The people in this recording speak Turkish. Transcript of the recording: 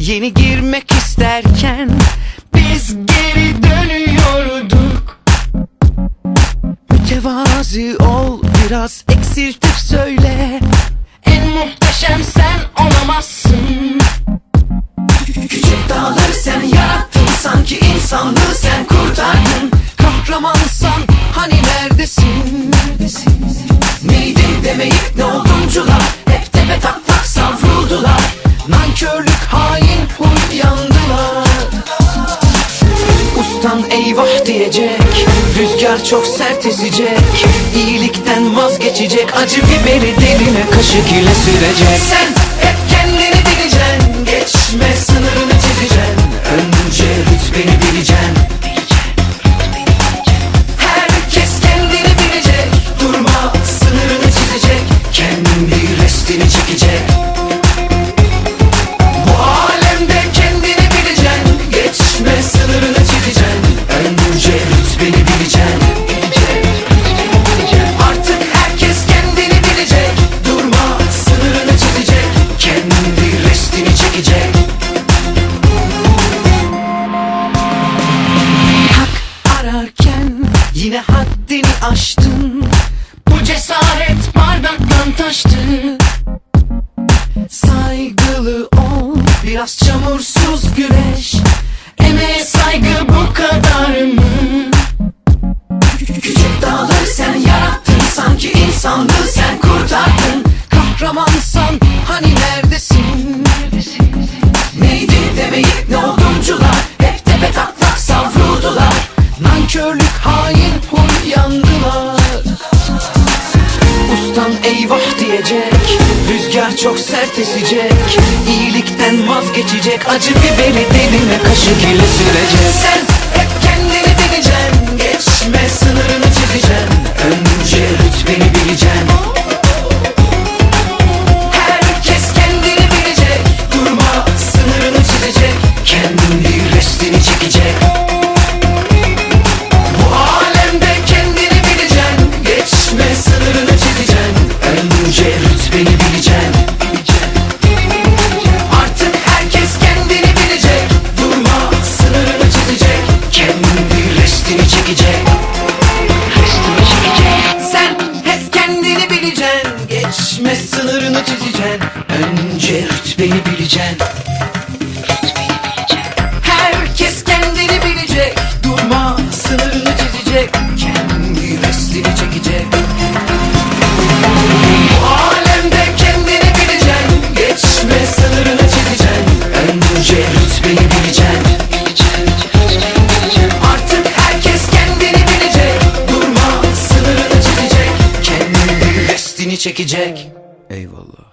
Yeni girmek isterken Biz geri dönüyorduk. Mütevazi ol biraz eksiltip söyle. En muhteşem sen olamazsın. Küçük dağları sen yarattın Sanki insanlığı sen kurtardın. Kahramansan hani neredesin? Neydi demeyip ne olduncular Hep tepe taklak savruldular. Nankörlük hain eyvah diyecek. Rüzgar çok sert esecek. İyilikten vazgeçecek. Acı biberi diline kaşık ile sürecek. Sen hep kendini bileceksin. Geçme sınırını çizeceksin. Önce rütbeni bileceksin yine haddini aştın Bu cesaret bardaktan taştı Saygılı ol biraz çamursuz güreş Emeğe saygı bu kadar mı? Küçük dağları sen yarattın Sanki insanlığı sen kurtardın Kahramansan hani neredesin? Ustan eyvah diyecek. Rüzgar çok sert esecek. İyilikten vazgeçecek. Acı biberi diline kaşık ile sürecek. Sen sınırını çizeceksin Önce rütbeni bileceksin. Herkes kendini bilecek. Durma sınırını çizecek. Kendi restini çekecek. Bu alemde kendini bileceksin. Geçme sınırını çizeceksin. Önce rütbeni bileceksin. Çekecek Eyvallah.